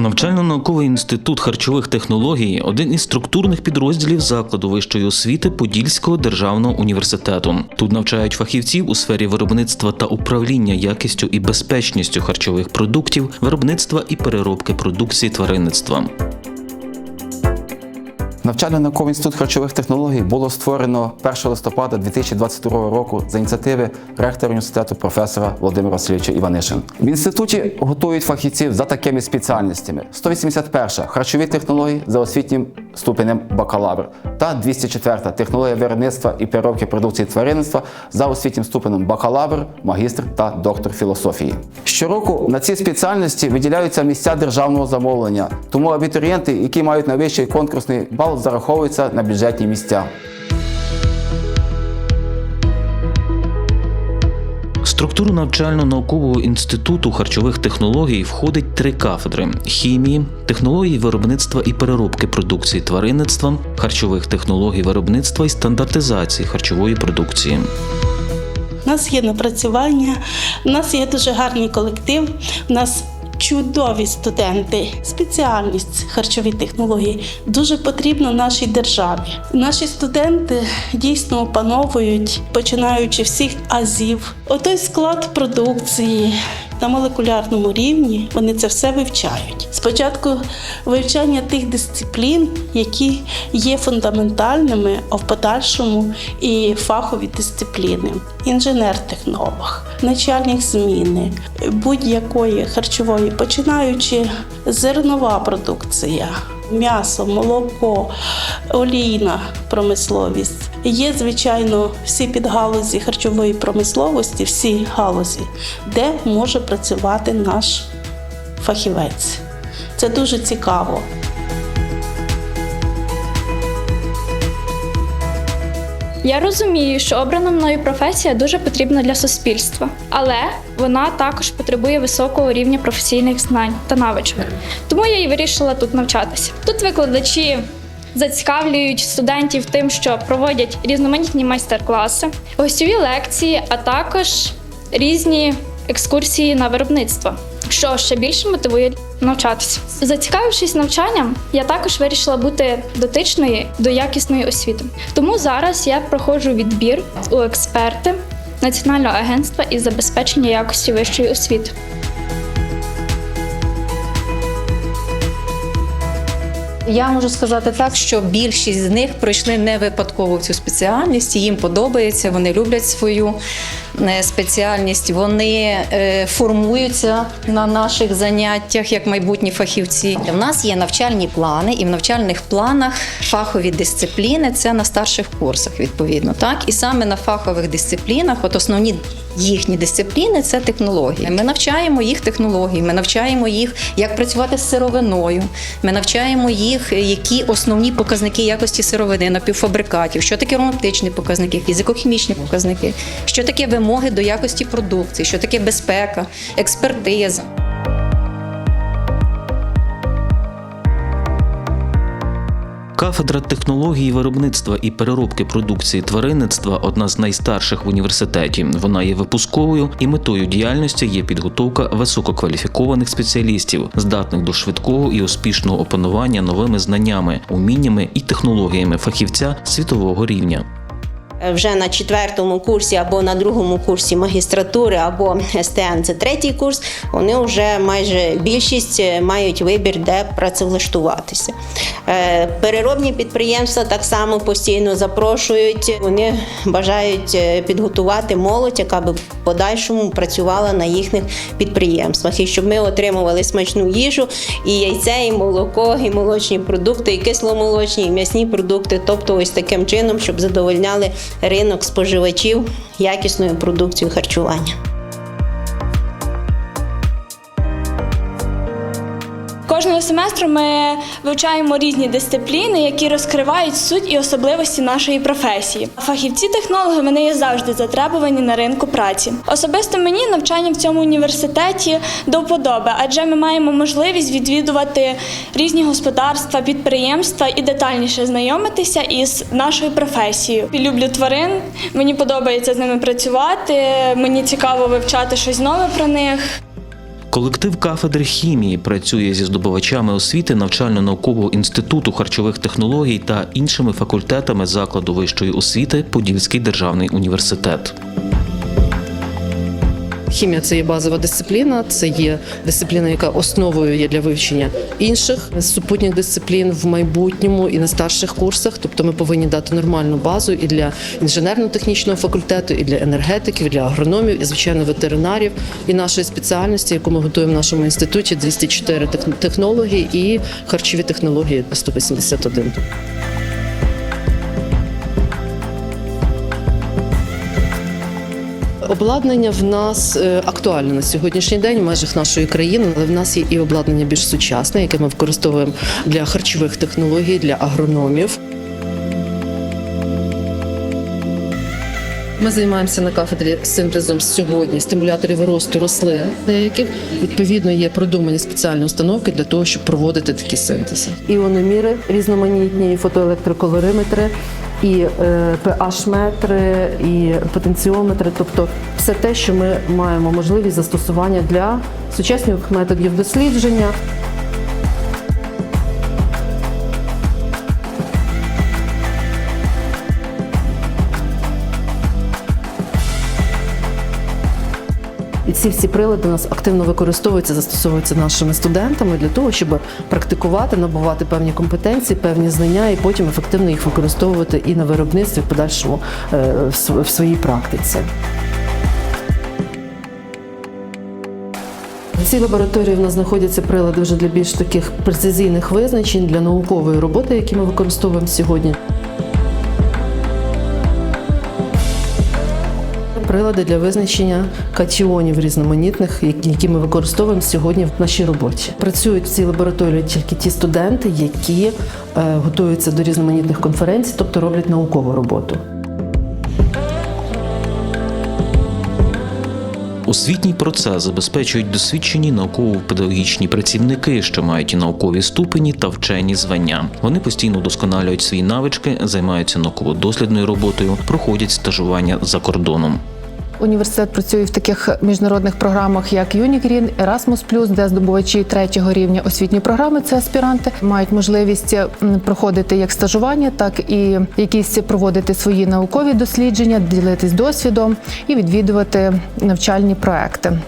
Навчально-науковий інститут харчових технологій один із структурних підрозділів закладу вищої освіти Подільського державного університету. Тут навчають фахівців у сфері виробництва та управління якістю і безпечністю харчових продуктів, виробництва і переробки продукції тваринництва. Навчально-науковий інститут харчових технологій було створено 1 листопада 2022 року за ініціативи ректора університету професора Володимира Васильовича Іванишин. В інституті готують фахівців за такими спеціальностями: 181 харчові технології за освітнім ступенем бакалавр та 204 технологія виробництва і переробки продукції тваринництва за освітнім ступенем бакалавр, магістр та доктор філософії. Щороку на ці спеціальності виділяються місця державного замовлення, тому абітурієнти, які мають найвищий конкурсний бал, зараховуються на бюджетні місця. Структуру навчально-наукового інституту харчових технологій входить три кафедри: хімії, технології виробництва і переробки продукції тваринництва, харчових технологій виробництва і стандартизації харчової продукції. У нас є напрацювання, у нас є дуже гарний колектив, у нас чудові студенти. Спеціальність харчові технології дуже потрібна нашій державі. Наші студенти дійсно опановують, починаючи всіх азів, отой склад продукції. На молекулярному рівні вони це все вивчають. Спочатку вивчання тих дисциплін, які є фундаментальними, а в подальшому і фахові дисципліни, інженер-технолог, начальник зміни будь-якої харчової, починаючи зернова продукція. М'ясо, молоко, олійна промисловість. Є, звичайно, всі підгалузі харчової промисловості, всі галузі, де може працювати наш фахівець. Це дуже цікаво. Я розумію, що обрана мною професія дуже потрібна для суспільства, але вона також потребує високого рівня професійних знань та навичок. Тому я і вирішила тут навчатися. Тут викладачі зацікавлюють студентів тим, що проводять різноманітні майстер-класи, гостьові лекції, а також різні екскурсії на виробництво, що ще більше мотивує навчатися. Зацікавившись навчанням, я також вирішила бути дотичною до якісної освіти. Тому зараз я проходжу відбір у експерти Національного агентства із забезпечення якості вищої освіти. Я можу сказати так, що більшість з них пройшли не випадково цю спеціальність. Їм подобається, вони люблять свою е, спеціальність, вони е, формуються на наших заняттях як майбутні фахівці. У нас є навчальні плани, і в навчальних планах фахові дисципліни це на старших курсах, відповідно. Так і саме на фахових дисциплінах, от основні їхні дисципліни це технології. Ми навчаємо їх технології, ми навчаємо їх, як працювати з сировиною. Ми навчаємо їх, які основні показники якості сировини, напівфабрикатів, що таке романтичні показники, фізико-хімічні показники, що таке вимоги до якості продукції, що таке безпека, експертиза. Кафедра технології виробництва і переробки продукції тваринництва одна з найстарших в університеті. Вона є випусковою і метою діяльності є підготовка висококваліфікованих спеціалістів, здатних до швидкого і успішного опанування новими знаннями, уміннями і технологіями фахівця світового рівня. Вже на четвертому курсі або на другому курсі магістратури, або СТН це третій курс, вони вже майже більшість е, мають вибір, де працевлаштуватися. Е, Переробні підприємства так само постійно запрошують. Вони бажають е, підготувати молодь, яка би подальшому працювала на їхніх підприємствах, і щоб ми отримували смачну їжу, і яйця, і молоко, і молочні продукти, і кисломолочні, і м'ясні продукти. Тобто, ось таким чином, щоб задовольняли ринок споживачів якісною продукцією харчування. Семестру ми вивчаємо різні дисципліни, які розкривають суть і особливості нашої професії. Фахівці-технологи вони є завжди затребувані на ринку праці. Особисто мені навчання в цьому університеті до вподоби, адже ми маємо можливість відвідувати різні господарства, підприємства і детальніше знайомитися із нашою професією. Люблю тварин, мені подобається з ними працювати, мені цікаво вивчати щось нове про них. Колектив кафедри хімії працює зі здобувачами освіти навчально-наукового інституту харчових технологій та іншими факультетами закладу вищої освіти Подільський державний університет. Хімія це є базова дисципліна, це є дисципліна, яка основою є для вивчення інших супутніх дисциплін в майбутньому і на старших курсах. Тобто ми повинні дати нормальну базу і для інженерно-технічного факультету, і для енергетиків, і для агрономів, і звичайно ветеринарів, і нашої спеціальності, яку ми готуємо в нашому інституті 204 тех- технології і харчові технології 181. Обладнання в нас е, актуальне на сьогоднішній день в межах нашої країни, але в нас є і обладнання більш сучасне, яке ми використовуємо для харчових технологій, для агрономів. Ми займаємося на кафедрі синтезом сьогодні стимуляторів росту рослин, деяких відповідно є продумані спеціальні установки для того, щоб проводити такі синтези. Іономіри різноманітні, фотоелектроколориметри, і е, pH-метри, і потенціометри, тобто все те, що ми маємо можливість застосування для сучасних методів дослідження. І ці всі прилади у нас активно використовуються, застосовуються нашими студентами для того, щоб практикувати, набувати певні компетенції, певні знання, і потім ефективно їх використовувати і на виробництві в подальшому е, в своїй практиці. В цій лабораторії в нас знаходяться прилади вже для більш таких прецизійних визначень для наукової роботи, які ми використовуємо сьогодні. Прилади для визначення катіонів різноманітних, які ми використовуємо сьогодні в нашій роботі. Працюють в цій лабораторії тільки ті студенти, які е, готуються до різноманітних конференцій, тобто роблять наукову роботу. Освітній процес забезпечують досвідчені науково-педагогічні працівники, що мають і наукові ступені та вчені звання. Вони постійно вдосконалюють свої навички, займаються науково-дослідною роботою, проходять стажування за кордоном. Університет працює в таких міжнародних програмах, як Юнігрін, Erasmus+, де здобувачі третього рівня освітньої програми, це аспіранти, мають можливість проходити як стажування, так і якісь проводити свої наукові дослідження, ділитись досвідом і відвідувати навчальні проекти.